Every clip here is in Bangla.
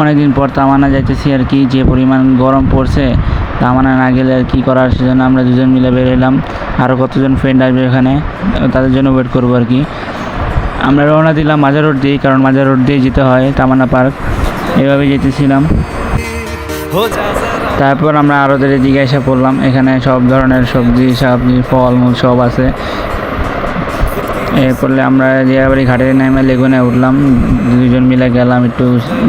অনেকদিন পর তামানা যাইতেছি আর কি, যে পরিমাণ গরম পড়ছে তামানা না গেলে আর কী করার, সেজন্য আমরা দুজন মিলে বের হলাম আরও কতজন ফ্রেন্ড আসবে এখানে, তাদের জন্য ওয়েট করব আর কি। আমরা রওনা দিলাম মাজার রোড দিয়েই, কারণ মাজার রোড দিয়ে যেতে হয় তামান্না পার্ক। এভাবে যেতেছিলাম। তারপর আমরা আরও দিকে এসে পড়লাম। এখানে সব ধরনের সবজি সবজি ফলমূল সব আছে। এরপরে আমরা যে জিয়াবাড়ি ঘাটে নেমে লেগুনে উঠলাম দুজন মিলে গেলাম, একটু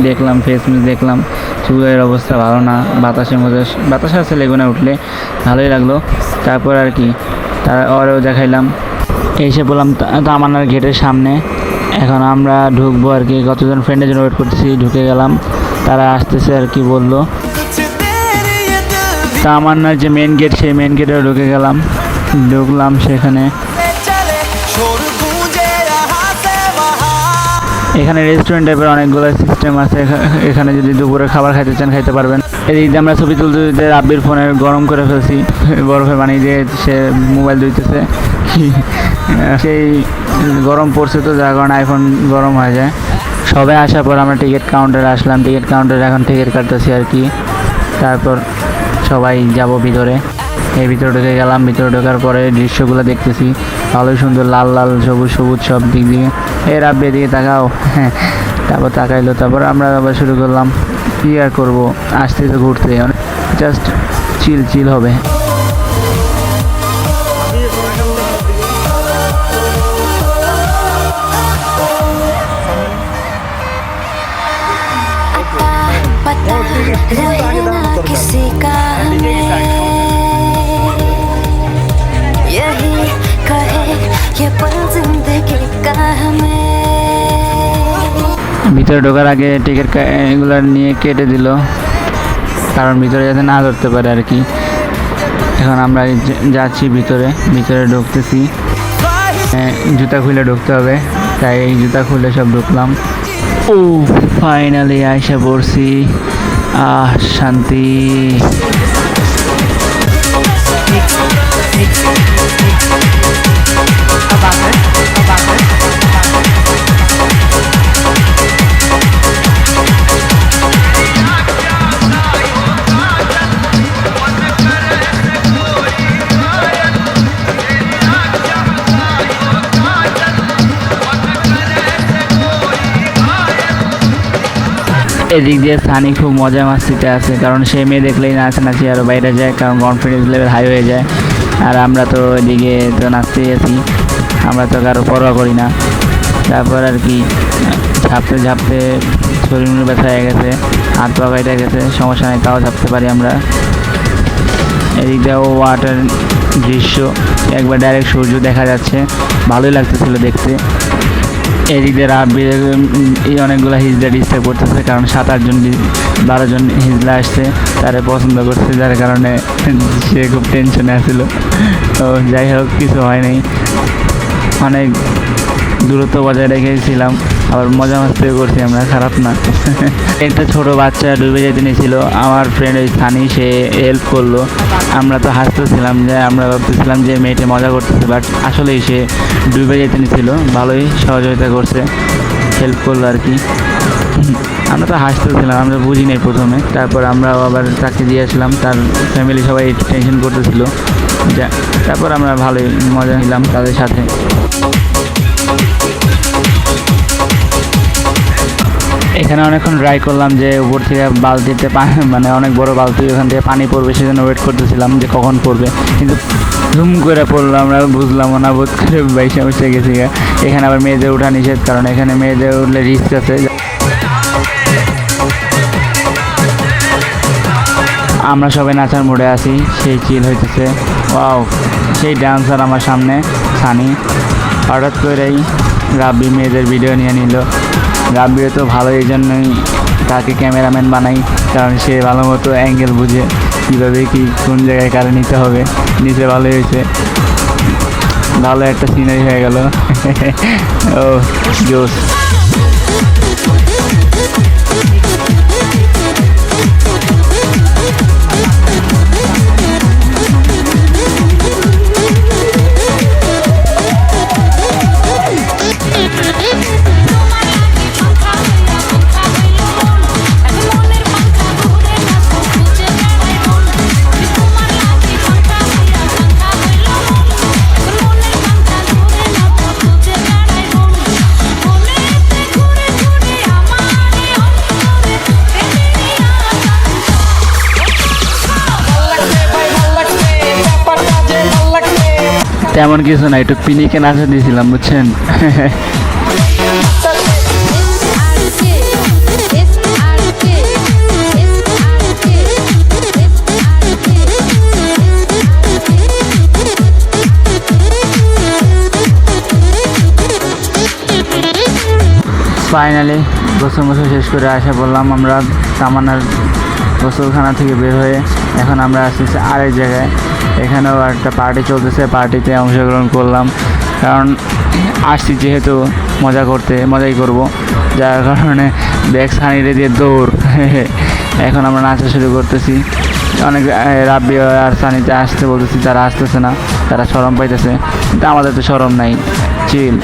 দেখলাম ফেস মিস দেখলাম, চুলের অবস্থা ভালো না, বাতাসের মধ্যে, বাতাস আছে লেগুনে উঠলে, ভালোই লাগল। তারপর আর কি, তার ওরেও দেখাইলাম। এসে বললাম তামান্নার গেটের সামনে। এখন আমরা ঢুকবো আর কি, কতজন ফ্রেন্ডের জন্য ওয়েট করতেছি, ঢুকে গেলাম। তারা আসতেছে আর কি বলল। তামান্নার যে মেন গেট সেই মেন গেটে ঢুকে গেলাম। ঢুকলাম সেখানে। এখানে রেস্টুরেন্ট টাইপের অনেকগুলো সিস্টেম আছে। এখানে যদি দুপুরে খাবার খাইতে চান, খাইতে পারবেন। এদিক আমরা ছবি তুলতে তুলতে রাব্বির ফোনে গরম করে ফেলছি। বরফে বানিয়ে দিয়ে সে মোবাইল ধুইতেছে। সেই গরম পড়ছে তো, যার কারণে আইফোন গরম হয়ে যায়। সবাই আসার পর আমরা টিকিট কাউন্টারে আসলাম। টিকিট কাউন্টারে এখন টিকিট কাটতেছি আর কি। তারপর সবাই যাব ভিতরে। এই ভিতরে ঢুকে গেলাম, ভিতরে ঢোকার পরে দৃশ্যগুলো দেখতেছি। ভালোই সুন্দর, লাল লাল, সবুজ সবুজ সব দিক দিয়ে। এ রাব্বে দিকে তাকাও। হ্যাঁ তারপর তাকাইলো, তারপর আমরা আবার শুরু করলাম। কী আর করব? আসতে তো ঘুরতে। জাস্ট চিল চিল হবে। ভিতরে ঢোকার আগে টিকিট এগুলো নিয়ে কেটে দিল। কারণ ভিতরে যাতে না ধরতে পারে আর কি। এখন আমরা যাচ্ছি ভিতরে ভিতরে ঢুকতেছি। জুতা খুলে ঢুকতে হবে। তাই এই জুতা খুলে সব ঢুকলাম। ও ফাইনালি আইসা পড়ছি। আহ, শান্তি। এদিক দিয়ে সানি খুব মজা মাস্তিতে আছে কারণ সে মেয়ে দেখলেই নাচানাচি আরও বাইরে যায়, কারণ কনফিডেন্স লেভেল হাই হয়ে যায়। আর আমরা তো এদিকে তো নাচতেই আছি আমরা তো কারও পরোয়া করি না। তারপর আর কি ঝাঁপতে ঝাঁপতে শরীর ব্যথা হয়ে গেছে, হাত পা বাইরে গেছে, সমস্যা নেই, তাও ঝাঁপতে পারি আমরা। এদিক দিয়েও ওয়াটার দৃশ্য, একবার ডাইরেক্ট সূর্য দেখা যাচ্ছে, ভালোই লাগতেছিল দেখতে। এদিক দিয়ে এই অনেকগুলো হিজড়া ডিস্টার্ব করতেছে, কারণ সাত আটজন বারোজন বারো জন হিজড়া আসছে, তারা পছন্দ করছে যার কারণে সে খুব টেনশনে আসছিল তো যাই হোক, কিছু হয়নি অনেক দূরত্ব বজায় রেখেছিলাম। আবার মজা মাস্তিও করছি আমরা, খারাপ না। একটা ছোট বাচ্চা ডুবে যেতে নিয়েছিল, আমার ফ্রেন্ড ওই সানি, সে হেল্প করল। আমরা তো হাসতেছিলাম যে, আমরা ভাবতেছিলাম যে মেয়েটা মজা করতেছে বাট আসলেই সে ডুবে যেতে নিয়েছিল। ভালোই সহযোগিতা করছে হেল্প করল আর কি। আমরা তো হাসতেছিলাম, আমরা বুঝি নাই প্রথমে। তারপর আমরাও আবার তাকে দিয়ে আসলাম, তার ফ্যামিলি সবাই টেনশন করতেছিল। তারপর আমরা ভালোই মজা নিলাম তাদের সাথে। এখানে অনেকক্ষণ ট্রাই করলাম যে উপর থেকে বালতিতে পানি মানে অনেক বড় বালতি, ওখান থেকে পানি পড়বে, সেজন্য ওয়েট করতেছিলাম যে কখন পড়বে। কিন্তু ধুম করে পড়ল আমরা বুঝলাম না, বোধ করে বাইশে বসে গেছি এখানে আবার মেয়েদের ওঠা নিষেধ, কারণ এখানে মেয়েদের উঠলে রিস্ক আছে। আমরা সবাই নাচার মোড়ে আছি, সেই চিল হইতেছে। ওয়াও সেই ডান্সার আমার সামনে সানি হঠাৎ করেই রাব্বি মেয়েদের ভিডিও নিয়ে নিল। রাব্বিও তো ভালো এই জন্যই তাকে ক্যামেরাম্যান বানাই, কারণ সে ভালো মতো অ্যাঙ্গেল বুঝে কীভাবে কি, কোন জায়গায় কারে নিতে হবে। নিতে ভালোই হয়েছে। ভালো একটা সিনারি হয়ে গেল। ও জোস তেমন কিছু না, একটু পিনিকে নাচা দিয়েছিলাম, বুঝছেন? ফাইনালি গোসল মোসল শেষ করে আসা বললাম আমরা, তামান্নার গোসলখানা থেকে বের হয়ে এখন আমরা আসতেছি আরেক জায়গায়। এখানেও একটা পার্টি চলতেছে পার্টিতে অংশগ্রহণ করলাম। কারণ আসছি যেহেতু মজা করতে, মজাই করব। যার কারণে ব্যাগ সানিয়ে দিয়ে দৌড়। এখন আমরা নাচা শুরু করতেছি। অনেক রাব্বি আর সানিতে আসতে বলতেছি, তারা আসতেছে না, তারা সরম পাইতেছে। কিন্তু আমাদের তো সরম নাই চিল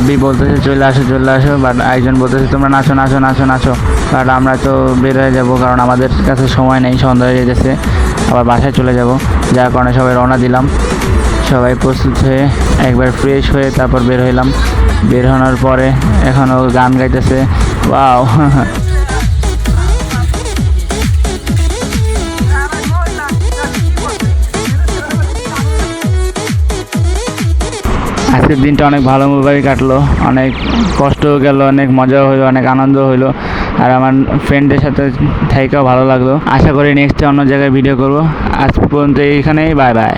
বি বলতেছে, চলে আসো চলে আসো বাট একজন বলতেছে, তোমরা নাচো নাচো নাচো নাচো। বাট আমরা তো বের হয়ে যাব, কারণ আমাদের কাছে সময় নেই, সন্ধ্যা হয়ে গেছে। আবার বাসায় চলে যাব। যার কারণে সবাই রওনা দিলাম। সবাই প্রস্তুত হয়ে একবার ফ্রেশ হয়ে তারপর বের হইলাম। বের হওয়ার পরে এখনও গান গাইতেছে। ওয়াও আজকের দিনটা অনেক ভালোভাবে কাটলো, অনেক কষ্টও গেল, অনেক মজাও হইল অনেক আনন্দ হইল আর আমার ফ্রেন্ডের সাথে থাইকাও ভালো লাগল। আশা করি নেক্সটে অন্য জায়গায় ভিডিও করব। আজ পর্যন্ত এইখানেই বাই বাই